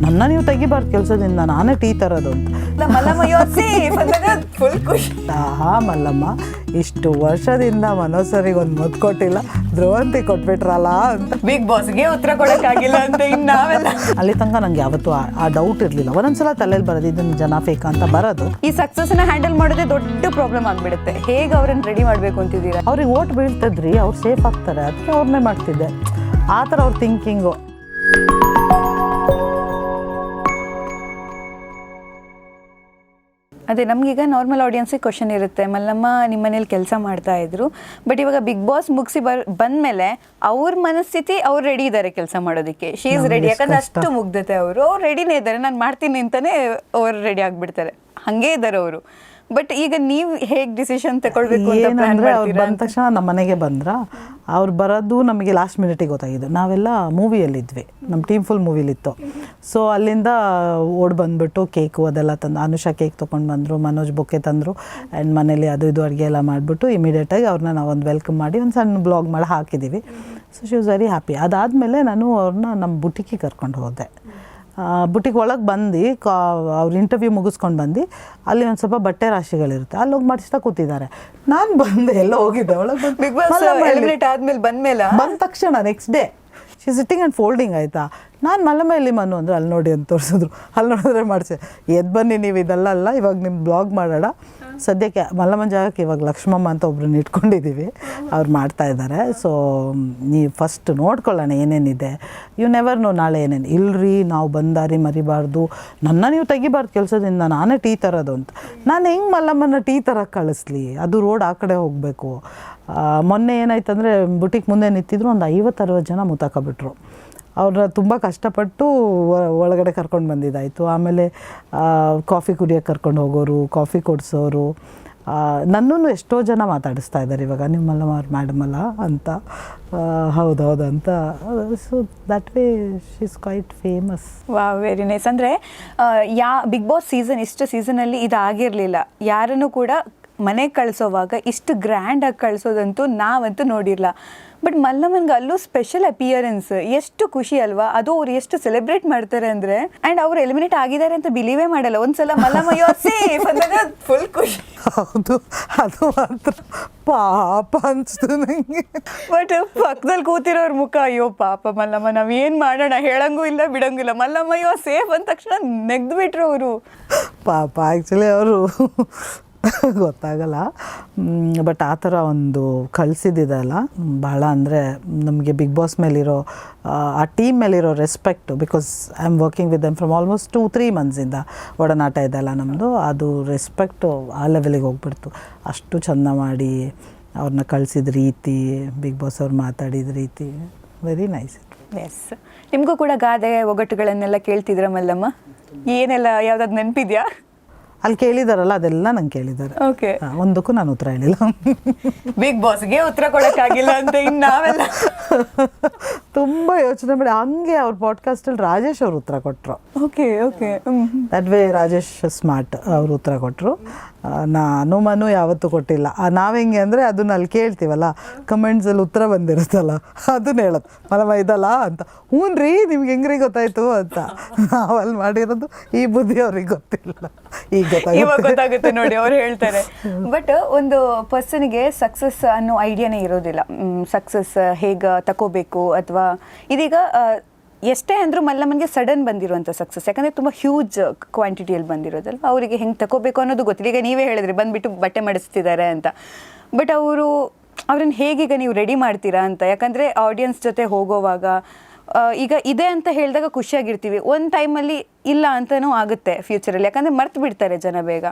ನನ್ನ ನೀವು ತೆಗಿಬಾರ್ದು ಕೆಲಸದಿಂದ ನಾನೇ ಟೀ ತರೋದು ಅಂತ. ಫುಲ್ ಖುಷಿ. ಹಾ ಮಲ್ಲಮ್ಮ ಇಷ್ಟು ವರ್ಷದಿಂದ ಮನೋಸರಿಗೆ ಒಂದು ಮದ್ದು ಕೊಟ್ಟಿಲ್ಲ ಧ್ರುವಂತಿ ಕೊಟ್ಬಿಟ್ರಲ್ಲ ಅಂತ. ಬಿಗ್ ಬಾಸ್ಗೆ ಉತ್ತರ ಕೊಡೋಕ್ಕಾಗಿಲ್ಲ ಅಂತ ಇನ್ನು ನಾವೆಲ್ಲ. ಅಲ್ಲಿ ತನಕ ನಂಗೆ ಯಾವತ್ತೂ ಆ- ಆ ಡೌಟ್ ಇರಲಿಲ್ಲ. ಒಂದೊಂದ್ಸಲ ತಲೆಯಲ್ಲಿ ಬರೋದು ಇದನ್ನ ಜನ ಫೇಕ್ ಅಂತ ಬರೋದು. ಈ ಸಕ್ಸಸ್ನ ಹ್ಯಾಂಡಲ್ ಮಾಡೋದೇ ದೊಡ್ಡ ಪ್ರಾಬ್ಲಮ್ ಆಗ್ಬಿಡುತ್ತೆ. ಹೇಗೆ ಅವ್ರನ್ನ ರೆಡಿ ಮಾಡ್ಬೇಕು ಅಂತಿದ್ದೀರಾ? ಅವ್ರಿಗೆ ಓಟ್ ಬೀಳ್ತದ್ರಿ ಅವ್ರು ಸೇಫ್ ಆಗ್ತಾರೆ. ಅದಕ್ಕೆ ಅವ್ರನ್ನೇ ಮಾಡ್ತಿದ್ದೆ. ಆ ಥರ ಅವ್ರ ಥಿಂಕಿಂಗು ಅದೇ ನಮಗೀಗ ನಾರ್ಮಲ್ ಆಡಿಯನ್ಸಿಗೆ ಕ್ವಶನ್ ಇರುತ್ತೆ. ಮಲ್ಲಮ್ಮ ನಿಮ್ಮ ಮನೇಲಿ ಕೆಲಸ ಮಾಡ್ತಾ ಇದ್ರು. ಬಟ್ ಇವಾಗ ಬಿಗ್ ಬಾಸ್ ಮುಗಿಸಿ ಬರ್ ಬಂದ್ಮೇಲೆ ಅವ್ರ ಮನಸ್ಥಿತಿ ಅವ್ರು ರೆಡಿ ಇದ್ದಾರೆ ಕೆಲಸ ಮಾಡೋದಕ್ಕೆ. ಶೀ ಇಸ್ ರೆಡಿ ಯಾಕಂದ್ರೆ ಅಷ್ಟು ಮುಗ್ಧತೆ ಅವರು. ಅವ್ರು ರೆಡಿನೇ ಇದ್ದಾರೆ ನಾನು ಮಾಡ್ತೀನಿ ಅಂತಲೇ ಅವ್ರು ರೆಡಿ ಆಗಿಬಿಡ್ತಾರೆ. ಹಾಗೇ ಇದ್ದಾರೆ ಅವರು. ಬಟ್ ಈಗ ನೀವು ಹೇಗೆ ಡಿಸಿಷನ್ ತಗೊಳ್ಬೇಕು ಏನಂದ್ರೆ ಅವ್ರು ಬಂದ ತಕ್ಷಣ ನಮ್ಮ ಮನೆಗೆ ಬಂದ್ರ ಅವ್ರು ಬರೋದು ನಮಗೆ ಲಾಸ್ಟ್ ಮಿನಿಟಿಗೆ ಗೊತ್ತಾಗಿದ್ದು. ನಾವೆಲ್ಲ ಮೂವಿಯಲ್ಲಿದ್ವಿ ನಮ್ಮ ಟೀಮ್ ಫುಲ್ ಮೂವಿಲಿತ್ತು ಸೊ ಅಲ್ಲಿಂದ ಓಡ್ ಬಂದ್ಬಿಟ್ಟು ಕೇಕು ಅದೆಲ್ಲ ತಂದು ಅನುಷಾ ಕೇಕ್ ತೊಗೊಂಡು ಬಂದರು ಮನೋಜ್ ಬೊಕ್ಕೆ ತಂದರು ಆ್ಯಂಡ್ ಮನೇಲಿ ಅದು ಇದು ಅಡುಗೆ ಎಲ್ಲ ಮಾಡಿಬಿಟ್ಟು ಇಮಿಡಿಯೇಟಾಗಿ ಅವ್ರನ್ನ ನಾವು ಒಂದು ವೆಲ್ಕಮ್ ಮಾಡಿ ಒಂದು ಸಣ್ಣ ಬ್ಲಾಗ್ ಮಾಡಿ ಹಾಕಿದ್ದೀವಿ so she was very happy ಅದಾದಮೇಲೆ ನಾನು ಅವ್ರನ್ನ ನಮ್ಮ ಬುಟಿಕಿಗೆ ಕರ್ಕೊಂಡು ಹೋದೆ. ಬುಟಿಗೆ ಒಳಗೆ ಬಂದು ಕಾ ಅವ್ರ ಇಂಟರ್ವ್ಯೂ ಮುಗಿಸ್ಕೊಂಡು ಬಂದು ಅಲ್ಲಿ ಒಂದು ಸ್ವಲ್ಪ ಬಟ್ಟೆ ರಾಶಿಗಳಿರುತ್ತೆ. ಅಲ್ಲಿ ಹೋಗಿ ಮಾಡಿಸ್ತಾ ಕೂತಿದ್ದಾರೆ. ನಾನು ಬಂದೆ ಎಲ್ಲ ಹೋಗಿದ್ದೆ. ಒಳಗೆ ಬಿಗ್ ಬಾಸ್ ಆದ್ಮೇಲೆ ಬಂದ್ಮೇಲೆ ಬಂದ ತಕ್ಷಣ next day she sitting and folding ಆಯಿತಾ? ನಾನು ಮಲ್ಲಮ್ಮ ಎಲ್ಲಿ ಮನು ಅಂದರೆ ಅಲ್ಲಿ ನೋಡಿ ಅಂತ ತೋರಿಸಿದ್ರು. ಅಲ್ಲಿ ನೋಡಿದ್ರೆ ಮಾಡಿಸಿ ಎದ್ದು ಬನ್ನಿ ನೀವು ಇದೆಲ್ಲ ಅಲ್ಲ ಇವಾಗ ನಿಮ್ಮ ಬ್ಲಾಗ್ ಮಾಡೋಣ ಸದ್ಯಕ್ಕೆ ಮಲ್ಲಮ್ಮನ ಜಾಗಕ್ಕೆ ಇವಾಗ ಲಕ್ಷ್ಮಮ್ಮ ಅಂತ ಒಬ್ರನ್ನ ಇಟ್ಕೊಂಡಿದ್ದೀವಿ. ಅವ್ರು ಮಾಡ್ತಾ ಇದ್ದಾರೆ. ಸೊ ನೀವು ಫಸ್ಟ್ ನೋಡ್ಕೊಳ್ಳೋಣ ಏನೇನಿದೆ. ಯು ನೆವರ್ ನೋ ನಾಳೆ ಏನೇನು. ಇಲ್ರಿ, ನಾವು ಬಂದಾರಿ, ಮರಿಬಾರ್ದು. ನನ್ನ ನೀವು ತೆಗಿಬಾರ್ದು ಕೆಲಸದಿಂದ, ನಾನೇ ಟೀ ತರೋದು ಅಂತ. ನಾನು ಹೆಂಗೆ ಮಲ್ಲಮ್ಮನ ಟೀ ತರ ಕಳಿಸ್ಲಿ? ಅದು ರೋಡ್ ಆ ಕಡೆ ಹೋಗಬೇಕು. ಮೊನ್ನೆ ಏನಾಯ್ತಂದರೆ, ಬುಟಿಕ್ ಮುಂದೆ ನಿಂತಿದ್ರು, ಒಂದು ಐವತ್ತು ಅರವತ್ತು ಜನ ಮುತ್ತಾಕಬಿಟ್ರು ಅವ್ರನ್ನ ತುಂಬ ಕಷ್ಟಪಟ್ಟು ಒಳಗಡೆ ಕರ್ಕೊಂಡು ಬಂದಿದ್ದಾಯಿತು. ಆಮೇಲೆ ಕಾಫಿ ಕುಡಿಯೋಕ್ಕೆ ಕರ್ಕೊಂಡು ಹೋಗೋರು ಕಾಫಿ ಕೊಡಿಸೋರು ನನ್ನೂ ಎಷ್ಟೋ ಜನ ಮಾತಾಡಿಸ್ತಾ ಇದ್ದಾರೆ ಇವಾಗ, ನಿಮ್ಮಲ್ಲ ಅವ್ರ ಮೇಡಮಲ್ಲ ಅಂತ. ಹೌದೌದಂತ so that way she's quite famous ವಾ ವೆರಿ ನೈಸ್ ಅಂದರೆ ಯಾ ಬಿಗ್ ಬಾಸ್ ಸೀಸನ್ ಇಷ್ಟು ಸೀಸನಲ್ಲಿ ಇದಾಗಿರಲಿಲ್ಲ. ಯಾರನ್ನು ಕೂಡ ಮನೆಗೆ ಕಳಿಸೋವಾಗ ಇಷ್ಟು ಗ್ರ್ಯಾಂಡಾಗಿ ಕಳಿಸೋದಂತೂ ನಾವಂತೂ ನೋಡಿರಲ್ಲ ಬಟ್ ಮಲ್ಲಮ್ಮನ್ಗೆ ಅಲ್ಲೂ ಸ್ಪೆಷಲ್ ಅಪಿಯರೆನ್ಸ್ ಎಷ್ಟು ಖುಷಿ ಅಲ್ವಾ? ಅದು ಅವ್ರು ಎಷ್ಟು ಸೆಲೆಬ್ರೇಟ್ ಮಾಡ್ತಾರೆ ಅಂದರೆ ಆ್ಯಂಡ್ ಅವ್ರು ಎಲಿಮಿನೇಟ್ ಆಗಿದ್ದಾರೆ ಅಂತ ಬಿಲೀವೇ ಮಾಡಲ್ಲ. ಒಂದ್ಸಲ ಮಲ್ಲಮ್ಮ ಸೇಫ್ ಅಂದಾಗ ಫುಲ್ ಖುಷಿ. ಹೌದು ಅದು ಮಾತ್ರ ಪಾಪ ಅನಿಸ್ತು ನನಗೆ ಬಟ್ ಪಕ್ಕದಲ್ಲಿ ಕೂತಿರೋರ್ ಮುಖ ಅಯ್ಯೋ ಪಾಪ ಮಲ್ಲಮ್ಮ ನಾವು ಏನು ಮಾಡೋಣ? ಹೇಳಂಗೂ ಇಲ್ಲ ಬಿಡಂಗೂ ಇಲ್ಲ. ಮಲ್ಲಮ್ಮ ಸೇಫ್ ಅಂದ ತಕ್ಷಣ ನೆಗ್ದು ಬಿಟ್ರು ಅವರು. ಪಾಪ ಆ್ಯಕ್ಚುಲಿ ಅವರು ಗೊತ್ತಾಗಲ್ಲ. ಬಟ್ ಆ ಥರ ಒಂದು ಕಳಿಸಿದ್ದಲ್ಲ ಭಾಳ ಅಂದರೆ ನಮಗೆ ಬಿಗ್ ಬಾಸ್ ಮೇಲಿರೋ ಆ, ಟೀಮ್ ಮೇಲಿರೋ respect because I am working with them from almost two three ಮಂತ್ಸಿಂದ ಒಡನಾಟ ಇದೆಲ್ಲ ನಮ್ಮದು ಅದು ರೆಸ್ಪೆಕ್ಟು ಆ ಲೆವೆಲಿಗೆ ಹೋಗ್ಬಿಡ್ತು. ಅಷ್ಟು ಚಂದ ಮಾಡಿ ಅವ್ರನ್ನ ಕಳಿಸಿದ ರೀತಿ ಬಿಗ್ ಬಾಸ್ ಅವ್ರು ಮಾತಾಡಿದ ರೀತಿ ವೆರಿ ನೈಸ್ ಎಸ್ ನಿಮಗೂ ಕೂಡ ಗಾದೆ ಒಗಟುಗಳನ್ನೆಲ್ಲ ಕೇಳ್ತಿದ್ರ ಮಲ್ಲಮ್ಮ? ಏನೆಲ್ಲ ಯಾವ್ದಾದ್ರು ನೆನಪಿದ್ಯಾ? ಅಲ್ಲಿ ಕೇಳಿದಾರಲ್ಲ ಅದೆಲ್ಲ ನಂಗೆ ಕೇಳಿದ್ದಾರೆ ಓಕೆ ಒಂದಕ್ಕೂ ನಾನು ಉತ್ತರ ಹೇಳಿಲ್ಲ. ಬಿಗ್ ಬಾಸ್ಗೆ ಉತ್ತರ ಕೊಡಕ್ಕಾಗಿಲ್ಲ ಅಂತ ಇನ್ನು ನಾವೆಲ್ಲ. ತುಂಬ ಯೋಚನೆ ಮಾಡಿ. ಹಂಗೆ ಅವ್ರ ಪಾಡ್ಕಾಸ್ಟಲ್ಲಿ ರಾಜೇಶ್ ಅವ್ರು ಉತ್ತರ ಕೊಟ್ಟರು okay okay that way Rajesh smart ಅವರು ಉತ್ತರ ಕೊಟ್ಟರು ನಾನು ಮನು ಯಾವತ್ತೂ ಕೊಟ್ಟಿಲ್ಲ. ನಾವು ಹೆಂಗೆ ಅಂದರೆ ಅದನ್ನ ಅಲ್ಲಿ ಕೇಳ್ತೀವಲ್ಲ ಕಮೆಂಟ್ಸಲ್ಲಿ ಉತ್ತರ ಬಂದಿರುತ್ತಲ್ಲ ಅದನ್ನ ಹೇಳೋದು. ಮಲಮ ಇದಲ್ಲ ಅಂತ. ಹ್ಞೂ ರೀ ನಿಮ್ಗೆ ಹೆಂಗ್ರಿ ಗೊತ್ತಾಯ್ತು ಅಂತ. ನಾವಲ್ಲಿ ಮಾಡಿರೋದು ಈ ಬುದ್ಧಿ ಅವ್ರಿಗೆ ಗೊತ್ತಿಲ್ಲ. ಈಗ ಗೊತ್ತಾಗುತ್ತೆ. ನೋಡಿ ಅವ್ರು ಹೇಳ್ತಾರೆ. ಬಟ್ ಒಂದು ಪರ್ಸನ್ಗೆ ಸಕ್ಸಸ್ ಅನ್ನೋ ಐಡಿಯಾನೇ ಇರೋದಿಲ್ಲ. ಸಕ್ಸಸ್ ಹೇಗೆ ತಗೋಬೇಕು ಅಥವಾ ಇದೀಗ ಎಷ್ಟೇ ಅಂದರೂ ಮಲ್ಲಮ್ಮನಿಗೆ ಸಡನ್ ಬಂದಿರುವಂಥ ಸಕ್ಸಸ್ ಯಾಕಂದರೆ ತುಂಬ ಹ್ಯೂಜ್ ಕ್ವಾಂಟಿಟಿಯಲ್ಲಿ ಬಂದಿರೋದಲ್ಲ ಅವರಿಗೆ ಹೆಂಗೆ ತಗೋಬೇಕು ಅನ್ನೋದು ಗೊತ್ತಿಲ್ಲ. ಈಗ ನೀವೇ ಹೇಳಿದ್ರಿ, ಬಂದ್ಬಿಟ್ಟು ಬಟ್ಟೆ ಮಡಿಸ್ತಿದ್ದಾರೆ ಅಂತ. ಬಟ್ ಅವರು, ಅವ್ರನ್ನ ಹೇಗೀಗ ನೀವು ರೆಡಿ ಮಾಡ್ತೀರಾ ಅಂತ? ಯಾಕಂದರೆ ಆಡಿಯನ್ಸ್ ಜೊತೆ ಹೋಗೋವಾಗ ಈಗ ಇದೆ ಅಂತ ಹೇಳಿದಾಗ ಖುಷಿಯಾಗಿರ್ತೀವಿ. ಒಂದು ಟೈಮಲ್ಲಿ ಇಲ್ಲ ಅಂತಲೂ ಆಗುತ್ತೆ ಫ್ಯೂಚರಲ್ಲಿ ಯಾಕಂದರೆ ಮರ್ತು ಬಿಡ್ತಾರೆ ಜನ ಬೇಗ.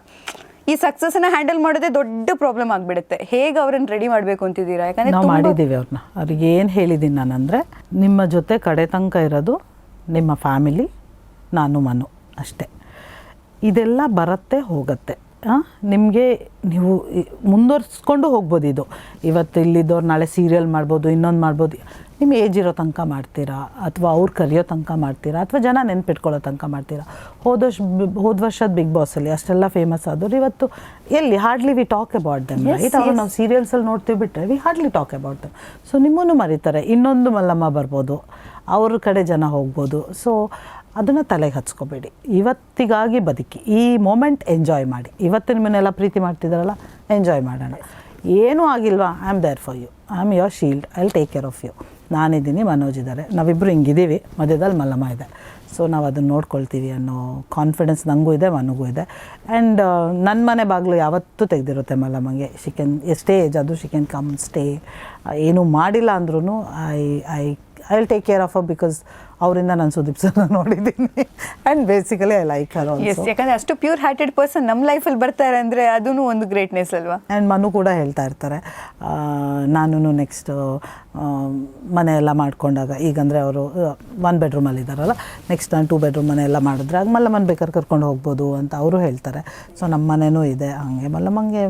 ಈ ಸಕ್ಸಸ್ನ ಹ್ಯಾಂಡಲ್ ಮಾಡೋದೇ ದೊಡ್ಡ ಪ್ರಾಬ್ಲಮ್ ಆಗಿಬಿಡುತ್ತೆ. ಹೇಗೆ ಅವ್ರನ್ನ ರೆಡಿ ಮಾಡಬೇಕು ಅಂತಿದ್ದೀರಾ? ಯಾಕಂದ್ರೆ ನಾವು ಮಾಡಿದ್ದೀವಿ ಅವ್ರನ್ನ ಅವ್ರಿಗೆ ಏನು ಹೇಳಿದ್ದೀನಿ ನಾನಂದರೆ ನಿಮ್ಮ ಜೊತೆ ಕಡೆ ತನಕ ಇರೋದು ನಿಮ್ಮ ಫ್ಯಾಮಿಲಿ ನಾನು ಮನು ಅಷ್ಟೇ. ಇದೆಲ್ಲ ಬರುತ್ತೆ ಹೋಗುತ್ತೆ. ನಿಮಗೆ ನೀವು ಮುಂದುವರಿಸ್ಕೊಂಡು ಹೋಗ್ಬೋದು ಇದು. ಇವತ್ತು ಇಲ್ಲಿದ್ದವ್ರು ನಾಳೆ ಸೀರಿಯಲ್ ಮಾಡ್ಬೋದು ಇನ್ನೊಂದು ಮಾಡ್ಬೋದು. ನಿಮ್ಮ ಏಜ್ ಇರೋ ತನಕ ಮಾಡ್ತೀರಾ? ಅಥವಾ ಅವ್ರು ಕರೆಯೋ ತನಕ ಮಾಡ್ತೀರಾ? ಅಥವಾ ಜನ ನೆನ್ಪಿಟ್ಕೊಳ್ಳೋ ತನಕ ಮಾಡ್ತೀರಾ? ಹೋದ ವರ್ಷ ಹೋದ ವರ್ಷದ ಬಿಗ್ ಬಾಸಲ್ಲಿ ಅಷ್ಟೆಲ್ಲ ಫೇಮಸ್ ಆದವ್ರು ಇವತ್ತು ಎಲ್ಲಿ? Hardly we talk about them right ಅವ್ರು ನಾವು ಸೀರಿಯಲ್ಸಲ್ಲಿ ನೋಡ್ತೀವಿ ಬಿಟ್ಟರೆ we hardly talk about them so ನಿಮ್ಮನ್ನು ಮರೀತಾರೆ. ಇನ್ನೊಂದು ಮಲ್ಲಮ್ಮ ಬರ್ಬೋದು. ಅವ್ರ ಕಡೆ ಜನ ಹೋಗ್ಬೋದು. ಸೊ ಅದನ್ನು ತಲೆಗೆ ಹಚ್ಕೋಬೇಡಿ. ಇವತ್ತಿಗಾಗಿ ಬದುಕಿ, ಈ ಮೂಮೆಂಟ್ ಎಂಜಾಯ್ ಮಾಡಿ. ಇವತ್ತು ನಿಮ್ಮನ್ನೆಲ್ಲ ಪ್ರೀತಿ ಮಾಡ್ತಿದ್ದಾರಲ್ಲ ಎಂಜಾಯ್ ಮಾಡೋಣ. ಏನೂ ಆಗಿಲ್ವಾ? I am there for you I am your shield I take care of you ನಾನಿದ್ದೀನಿ, ಮನೋಜ್ ಇದ್ದಾರೆ ನಾವಿಬ್ಬರು ಹಿಂಗಿದ್ದೀವಿ ಮಧ್ಯದಲ್ಲಿ ಮಲ್ಲಮ್ಮ ಇದೆ. ಸೊ ನಾವು ಅದನ್ನು ನೋಡ್ಕೊಳ್ತೀವಿ ಅನ್ನೋ ಕಾನ್ಫಿಡೆನ್ಸ್ ನನಗೂ ಇದೆ, ಮನಗೂ ಇದೆ. ಆ್ಯಂಡ್ ನನ್ನ ಮನೆ ಬಾಗಿಲು ಯಾವತ್ತೂ ತೆಗೆದಿರುತ್ತೆ ಮಲ್ಲಮ್ಮಗೆ. ಶಿ ಕ್ಯಾನ್ ಎಷ್ಟೇ ಏಜ್ ಅದು ಶಿ ಕ್ಯಾನ್ ಕಮ್ ಸ್ಟೇ ಏನೂ ಮಾಡಿಲ್ಲ ಅಂದ್ರೂ I I I will take care of uh because ಅವರಿಂದ ನಾನು ಸುದೀಪ್ ಸರ್ ನೋಡಿದ್ದೀನಿ. And basically I like her yes ಯಾಕಂದರೆ ಅಷ್ಟು ಪ್ಯೂರ್ ಹಾರ್ಟೆಡ್ ಪರ್ಸನ್ ನಮ್ಮ ಲೈಫಲ್ಲಿ ಬರ್ತಾರೆ ಅಂದರೆ ಅದೂ ಒಂದು ಗ್ರೇಟ್ನೆಸ್ ಅಲ್ವಾ? ಆ್ಯಂಡ್ ಮನು ಕೂಡ ಹೇಳ್ತಾ ಇರ್ತಾರೆ. ನಾನು ನೆಕ್ಸ್ಟ್ ಮನೆ ಎಲ್ಲ ಮಾಡ್ಕೊಂಡಾಗ ಈಗಂದರೆ ಅವರು ಒನ್ ಬೆಡ್ರೂಮಲ್ಲಿ ಇದ್ದಾರಲ್ಲ ನೆಕ್ಸ್ಟ್ ನಾನು ಟೂ ಬೆಡ್ರೂಮ್ ಮನೆಯೆಲ್ಲ ಎಲ್ಲ ಮಾಡಿದ್ರೆ ಆಗ ಮಲ್ಲಮ್ಮನ ಬೇಕಾದ್ರೆ ಕರ್ಕೊಂಡು ಹೋಗ್ಬೋದು ಅಂತ ಅವರು ಹೇಳ್ತಾರೆ. ಸೊ ನಮ್ಮ ಮನೆಯೂ ಇದೆ ಹಾಗೆ ಮಲ್ಲಮ್ಮಂಗೆ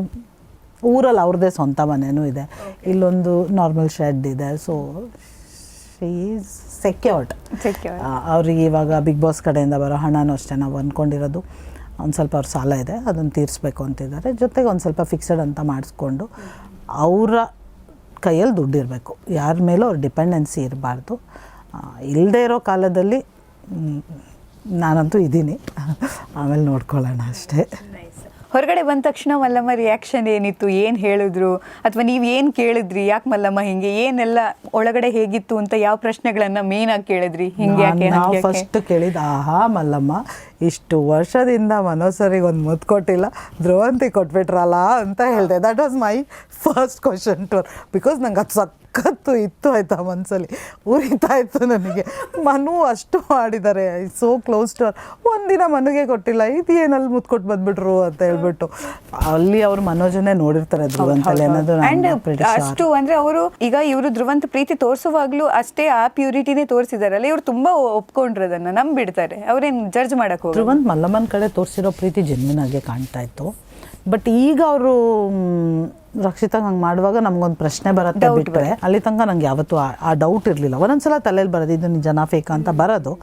ಊರಲ್ಲಿ ಅವ್ರದ್ದೇ ಸ್ವಂತ ಮನೆಯೂ ಇದೆ. ಇಲ್ಲೊಂದು ನಾರ್ಮಲ್ ಶೆಡ್ ಇದೆ ಸೊ ಶೀ ಈಸ್ ಸೆಕ್ಯೂರ್ಡ್. ಅವ್ರಿಗೆ ಇವಾಗ ಬಿಗ್ ಬಾಸ್ ಕಡೆಯಿಂದ ಬರೋ ಹಣನೂ ಅಷ್ಟೇ ನಾವು ಅಂದ್ಕೊಂಡಿರೋದು ಒಂದು ಸ್ವಲ್ಪ ಅವ್ರ ಸಾಲ ಇದೆ ಅದನ್ನು ತೀರಿಸ್ಬೇಕು ಅಂತಿದ್ದಾರೆ. ಜೊತೆಗೆ ಒಂದು ಸ್ವಲ್ಪ ಫಿಕ್ಸಡ್ ಅಂತ ಮಾಡಿಸ್ಕೊಂಡು ಅವರ ಕೈಯಲ್ಲಿ ದುಡ್ಡು ಇರಬೇಕು. ಯಾರ ಮೇಲೂ ಅವ್ರ ಡಿಪೆಂಡೆನ್ಸಿ ಇರಬಾರ್ದು. ಇಲ್ಲದೆ ಇರೋ ಕಾಲದಲ್ಲಿ ನಾನಂತೂ ಇದ್ದೀನಿ ಆಮೇಲೆ ನೋಡ್ಕೊಳ್ಳೋಣ ಅಷ್ಟೇ. ಹೊರಗಡೆ ಬಂದ ತಕ್ಷಣ ಮಲ್ಲಮ್ಮ ರಿಯಾಕ್ಷನ್ ಏನಿತ್ತು? ಏನು ಹೇಳಿದ್ರು? ಅಥವಾ ನೀವು ಏನು ಕೇಳಿದ್ರಿ? ಯಾಕೆ ಮಲ್ಲಮ್ಮ ಹಿಂಗೆ? ಏನೆಲ್ಲ ಒಳಗಡೆ ಹೇಗಿತ್ತು ಅಂತ ಯಾವ ಪ್ರಶ್ನೆಗಳನ್ನ ಮೇನ್ ಆಗಿ ಕೇಳಿದ್ರಿ? ಹಿಂಗೆ ಯಾಕೆ? ನಾವು? ಫಸ್ಟ್ ಕೇಳಿದ ಆಹಾ ಮಲ್ಲಮ್ಮ ಇಷ್ಟು ವರ್ಷದಿಂದ ಮನೋಸರಿಗೆ ಒಂದು ಮುದ್ದು ಕೊಟ್ಟಿಲ್ಲ. ಧ್ರುವಂತಿ ಕೊಟ್ಬಿಟ್ರಲ್ಲ ಅಂತ ಹೇಳಿದೆ. That was my first question too because ನಂಗೆ ಅದು ಸಖತ್ತು ಇತ್ತು ಆಯ್ತಾ ಮನಸ್ಸಲ್ಲಿ ಉರಿತಾ ಇತ್ತು ನನಗೆ. ಮನು ಅಷ್ಟು ಮಾಡಿದ್ದಾರೆ ಸೋ ಕ್ಲೋಸ್ ಟು ಒಂದಿನ ಮನುಗೆ ಕೊಟ್ಟಿಲ್ಲ. ಇದು ಏನಲ್ಲಿ ಮುದ್ದು ಕೊಟ್ಟು ಬಂದ್ಬಿಟ್ರು ಅಂತ ಹೇಳ್ಬಿಟ್ಟು. ಅಲ್ಲಿ ಅವ್ರ ಮನೋಜನೇ ನೋಡಿರ್ತಾರೆ ಧ್ರುವಂತಲ್ಲಿ ಅನ್ನೋದು ಅಷ್ಟು ಅಂದ್ರೆ ಅವರು ಈಗ ಇವರು ಧ್ರುವಂತ ಪ್ರೀತಿ ತೋರಿಸುವಾಗ್ಲೂ ಅಷ್ಟೇ ಆ ಪ್ಯೂರಿಟಿನೇ ತೋರಿಸಿದಾರಲ್ಲ ಇವ್ರು ತುಂಬಾ ಒಪ್ಕೊಂಡ್ರು ಅದನ್ನ ನಂಬಿಡ್ತಾರೆ. ಅವ್ರೇನ್ ಜಡ್ಜ್ ಮಾಡಕ್ ಹೋಗಲ್ಲ ಧ್ರುವಂತ್ ಮಲ್ಲಮ್ಮನ ಕಡೆ ತೋರಿಸಿರೋ ಪ್ರೀತಿ ಜನ್ಮಿನಾಗೆ ಕಾಣ್ತಾ ಇತ್ತು. ಬಟ್ ಈಗ ಅವರು ರಕ್ಷಿತ ಹಂಗೆ ಮಾಡುವಾಗ ನಮ್ಗೊಂದು ಪ್ರಶ್ನೆ ಬರುತ್ತೆ ಬಿಟ್ಟರೆ ಅಲ್ಲಿ ತನಕ ನಂಗೆ ಯಾವತ್ತೂ ಆ- ಡೌಟ್ ಇರಲಿಲ್ಲ. ಒಂದೊಂದ್ಸಲ ತಲೆಯಲ್ಲಿ ಬರೋದು ಇದು ನಿಜನಾ ಫೇಕ್ ಅಂತ ಬರೋದು.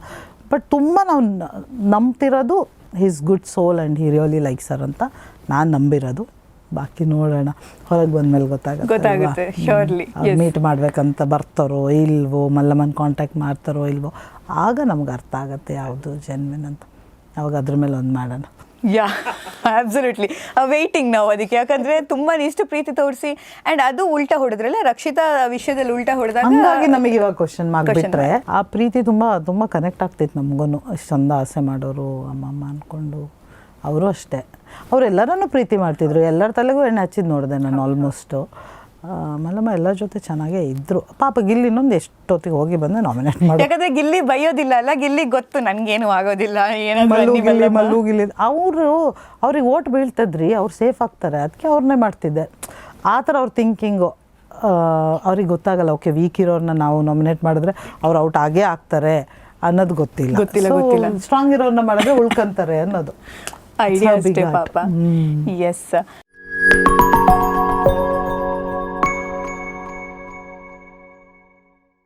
ಬಟ್ ತುಂಬ ನಾವು ನಂಬ್ತಿರೋದು his good soul and he really like sir ಅಂತ ನಾನು ನಂಬಿರೋದು. ಬಾಕಿ ನೋಡೋಣ. ಹೊರಗೆ ಬಂದ್ಮೇಲೆ ಗೊತ್ತಾಗುತ್ತೆ ಮೀಟ್ ಮಾಡ್ಬೇಕಂತ ಬರ್ತಾರೋ ಇಲ್ವೋ ಮಲ್ಲಮ್ಮನ ಕಾಂಟ್ಯಾಕ್ಟ್ ಮಾಡ್ತಾರೋ ಇಲ್ವೋ ಆಗ ನಮ್ಗೆ ಅರ್ಥ ಆಗುತ್ತೆ ಯಾವುದು ಜೆನ್ವಿನ್ ಅಂತ. ಅವಾಗ ಅದ್ರ ಮೇಲೆ ಒಂದು ಮಾಡೋಣ. ಯಾ ಅಬ್ಸಲ್ಯೂಟ್ಲಿ ವೇಟಿಂಗ್ ನಾವು ಅದಕ್ಕೆ. ಯಾಕಂದ್ರೆ ತುಂಬಾ ಇಷ್ಟು ಪ್ರೀತಿ ತೋರಿಸಿ ಅಂಡ್ ಅದು ಉಲ್ಟಾ ಹೊಡೆದ್ರಲ್ಲ ರಕ್ಷಿತಾ ವಿಷಯದಲ್ಲಿ ಉಲ್ಟಾ ಹೊಡೆದಾಗ ಹಂಗಾಗಿ ನಮಗೆ ಇವಾಗ ಕ್ವಶನ್ ಮಾಡಿಬಿಟ್ರೆ ಆ ಪ್ರೀತಿ ತುಂಬ ತುಂಬಾ ಕನೆಕ್ಟ್ ಆಗ್ತಿತ್ತು ನಮಗೂ ಅಷ್ಟು ಚಂದ ಆಸೆ ಮಾಡೋರು ಅಮ್ಮಮ್ಮ ಅಂದ್ಕೊಂಡು ಅವರು ಅಷ್ಟೇ. ಅವರೆಲ್ಲರನ್ನೂ ಪ್ರೀತಿ ಮಾಡ್ತಿದ್ರು. ಎಲ್ಲರ ತಲೆಗೂ ಎಣ್ಣೆ ಹಚ್ಚಿದ್ದು ನೋಡಿದೆ ನಾನು ಆಲ್ಮೋಸ್ಟು ಮಲ್ಲಮ್ಮ ಎಲ್ಲ ಜೊತೆ ಚೆನ್ನಾಗೇ ಇದ್ದರು ಪಾಪ ಗಿಲ್ಲಿ ಇನ್ನೊಂದು ಎಷ್ಟೊತ್ತಿಗೆ ಹೋಗಿ ಬಂದು ನಾಮಿನೇಟ್ ಮಾಡಿ. ಯಾಕಂದ್ರೆ ಗಿಲ್ಲಿ ಬೈಯೋದಿಲ್ಲ ಅಲ್ಲ ಗಿಲ್ಲಿ ಗೊತ್ತು ನನ್ಗೇನು ಆಗೋದಿಲ್ಲ ಏನೋ ಮಲ್ಲು ಗಿಲ್ಲಿ. ಮಲ್ಲು ಗಿಲ್ಲಿ. ಅವರು ಅವ್ರಿಗೆ ಓಟ್ ಬೀಳ್ತದ್ರಿ ಅವ್ರು ಸೇಫ್ ಆಗ್ತಾರೆ. ಅದಕ್ಕೆ ಅವ್ರನ್ನೇ ಮಾಡ್ತಿದ್ದೆ. ಆ ಥರ ಅವ್ರ ಥಿಂಕಿಂಗು ಅವ್ರಿಗೆ ಗೊತ್ತಾಗಲ್ಲ ಓಕೆ ವೀಕ್ ಇರೋರನ್ನ ನಾವು ನಾಮಿನೇಟ್ ಮಾಡಿದ್ರೆ ಅವ್ರು ಔಟ್ ಆಗೇ ಆಗ್ತಾರೆ ಅನ್ನೋದು ಗೊತ್ತಿಲ್ಲ. ಗೊತ್ತಿಲ್ಲ, ಗೊತ್ತಿಲ್ಲ. ಸ್ಟ್ರಾಂಗ್ ಇರೋರನ್ನ ಮಾಡಿದ್ರೆ ಉಳ್ಕೊಂತಾರೆ ಅನ್ನೋದು. ಐಡಿಯಾ. ಪಾಪ. ಎಸ್